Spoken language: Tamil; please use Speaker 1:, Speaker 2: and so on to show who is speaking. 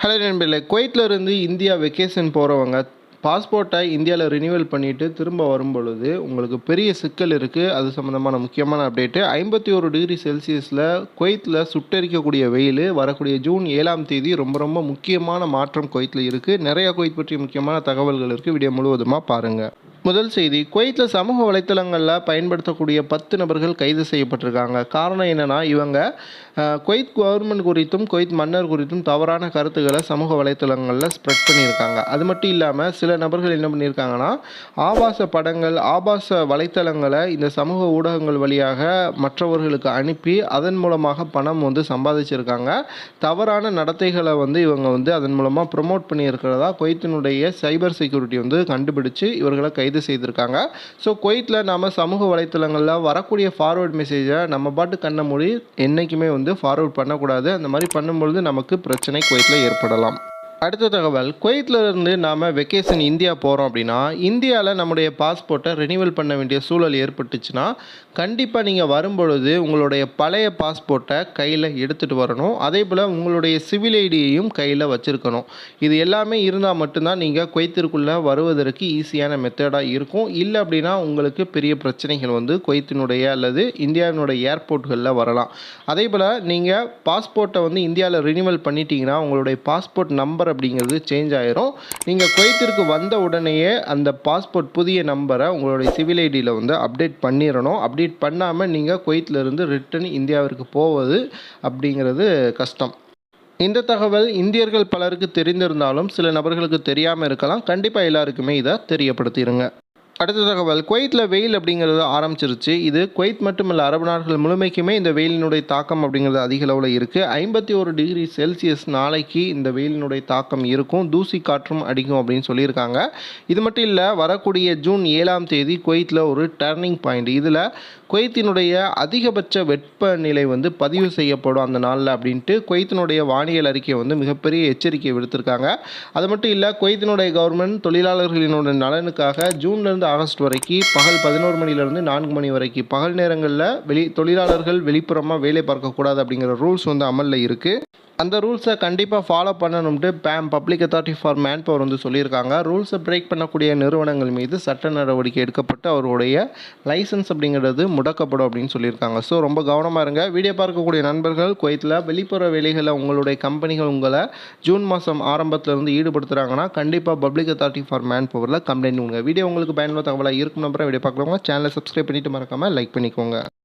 Speaker 1: ஹலோ நண்பர்களே குவைத்தில் இருந்து இந்தியா வெக்கேஷன் போகிறவங்க பாஸ்போர்ட்டை இந்தியாவில் ரினியூவல் பண்ணிவிட்டு திரும்ப வரும் பொழுது உங்களுக்கு பெரிய சிக்கல் இருக்குது அது சம்மந்தமான முக்கியமான அப்டேட்டு ஐம்பத்தி ஒரு டிகிரி செல்சியஸில் குவைத்தில் சுட்டரிக்கக்கூடிய வெயில் வரக்கூடிய ஜூன் ஏழாம் தேதி ரொம்ப ரொம்ப முக்கியமான மாற்றம் குவைத்தில் இருக்குது நிறைய குவைத் பற்றிய முக்கியமான தகவல்கள் இருக்குது வீடியோ முழுவதுமாக பாருங்கள் முதல் செய்தி குவைத்தில் சமூக வலைத்தளங்களில் பயன்படுத்தக்கூடிய பத்து நபர்கள் கைது செய்யப்பட்டிருக்காங்க. காரணம் என்னென்னா இவங்க குவைத் கவர்மெண்ட் குறித்தும் குவைத் மன்னர் குறித்தும் தவறான கருத்துக்களை சமூக வலைத்தளங்களில் ஸ்ப்ரெட் பண்ணியிருக்காங்க. அது மட்டும் இல்லாமல் சில நபர்கள் என்ன பண்ணியிருக்காங்கன்னா ஆபாச படங்கள் ஆபாச வலைத்தளங்களை இந்த சமூக ஊடகங்கள் வழியாக மற்றவர்களுக்கு அனுப்பி அதன் மூலமாக பணம் வந்து சம்பாதிச்சிருக்காங்க. தவறான நடத்தைகளை வந்து இவங்க வந்து அதன் மூலமாக ப்ரொமோட் பண்ணியிருக்கிறதா குவைத்தினுடைய சைபர் செக்யூரிட்டி வந்து கண்டுபிடிச்சு இவர்களை கைது செய்திருக்காங்க. ஸோ குவைத்தில் நாம் சமூக வலைத்தளங்களில் வரக்கூடிய ஃபார்வர்ட் மெசேஜை நம்ம பாட்டு கண்ண மொழி என்றைக்குமே வந்து ஃபார்வர்ட் பண்ணக்கூடாது. அந்த மாதிரி பண்ணும்பொழுது நமக்கு பிரச்சனை குவைத்தில் ஏற்படலாம். அடுத்த தகவல். குவைத்தில் இருந்து நாம் வெக்கேஷன் இந்தியா போகிறோம் அப்படின்னா இந்தியாவில் நம்முடைய பாஸ்போர்ட்டை ரெனியூவல் பண்ண வேண்டிய சூழல் ஏற்பட்டுச்சுன்னா கண்டிப்பாக நீங்கள் வரும்பொழுது உங்களுடைய பழைய பாஸ்போர்ட்டை கையில் எடுத்துகிட்டு வரணும். அதே போல் உங்களுடைய சிவில் ஐடியையும் கையில் வச்சுருக்கணும். இது எல்லாமே இருந்தால் மட்டும்தான் நீங்கள் குவைத்திற்குள்ளே வருவதற்கு ஈஸியான மெத்தடாக இருக்கும். இல்லை அப்படின்னா உங்களுக்கு பெரிய பிரச்சனைகள் வந்து குவைத்தினுடைய அல்லது இந்தியாவினுடைய ஏர்போர்ட்களில் வரலாம். அதே போல் நீங்கள் பாஸ்போர்ட்டை வந்து இந்தியாவில் ரினியூவல் பண்ணிட்டீங்கன்னா உங்களுடைய பாஸ்போர்ட் நம்பர் அப்படிங்கிறது சேஞ்ச் ஆயிரும். நீங்கள் குவைத்திற்கு வந்த உடனேயே அந்த பாஸ்போர்ட் புதிய நம்பரை உங்களுடைய சிவில் ஐடியில் வந்து அப்டேட் பண்ணிடணும் அப்டேட் பண்ணாமல் நீங்கள் குவைத்திலிருந்து ரிட்டர்ன் இந்தியாவிற்கு போவது அப்படிங்கிறது கஷ்டம். இந்த தகவல் இந்தியர்கள் பலருக்கு தெரிந்திருந்தாலும் சில நபர்களுக்கு தெரியாமல் இருக்கலாம். கண்டிப்பாக எல்லாருக்குமே இதை தெரியப்படுத்திடுங்க அடுத்த தகவல் குவைத்தில் வெயில் அப்படிங்கிறது ஆரம்பிச்சிருச்சு. இது குவைத் மட்டுமல்ல அரபு நாடுகள் முழுமைக்குமே இந்த வெயிலினுடைய தாக்கம் அப்படிங்கிறது அதிக அளவில் இருக்குது ஐம்பத்தி ஒரு டிகிரி செல்சியஸ் நாளைக்கு இந்த வெயிலினுடைய தாக்கம் இருக்கும். தூசி காற்றும் அடிக்கும் அப்படின்னு சொல்லியிருக்காங்க. இது மட்டும் இல்லை வரக்கூடிய ஜூன் ஏழாம் தேதி குவைத்தில் ஒரு டர்னிங் பாயிண்ட். இதில் குவைத்தினுடைய அதிகபட்ச வெப்பநிலை வந்து பதிவு செய்யப்படும் அந்த நாளில் அப்படின்ட்டு குவைத்தினுடைய வானியல் அறிக்கை வந்து மிகப்பெரிய எச்சரிக்கை விடுத்திருக்காங்க. அது மட்டும் இல்லை குவைத்தினுடைய கவர்மெண்ட் தொழிலாளர்களினுடைய நலனுக்காக ஜூன்லேருந்து ஆகஸ்ட் வரைக்கும் பகல் பதினோரு மணிலேருந்து நான்கு மணி வரைக்கும் பகல் நேரங்களில் வெளி தொழிலாளர்கள் வெளிப்புறமாக வேலை பார்க்கக்கூடாது அப்படிங்கிற ரூல்ஸ் வந்து அமலில் இருக்குது அந்த ரூல்ஸை கண்டிப்பாக ஃபாலோ பண்ணணும்ட்டு பேம் public authority for man power வந்து சொல்லியிருக்காங்க. ரூல்ஸை பிரேக் பண்ணக்கூடிய நிறுவனங்கள் மீது சட்ட நடவடிக்கை எடுக்கப்பட்டு அவருடைய லைசன்ஸ் அப்படிங்கிறது முடக்கப்படும் அப்படின்னு சொல்லியிருக்காங்க. ஸோ ரொம்ப கவனமாக இருங்க. வீடியோ பார்க்கக்கூடிய நண்பர்கள் குவைத்தில் வெளிப்புற வேலைகளில் உங்களுடைய கம்பெனிகள் உங்களை ஜூன் மாதம் ஆரம்பத்திலிருந்து ஈடுபடுத்துகிறாங்கன்னா கண்டிப்பாக பப்ளிக் அத்தாரிட்டி ஃபார் மேன் பவரில் கம்ப்ளைண்ட் பண்ணுங்க வீடியோ உங்களுக்கு பயனுள்ள தகவலாக இருக்கும் நம்பரை வீடியோ பார்க்குறவங்க சேனலை சப்ஸ்கிரைப் பண்ணிட்டு மறக்காமல் லைக் பண்ணிக்கோங்க.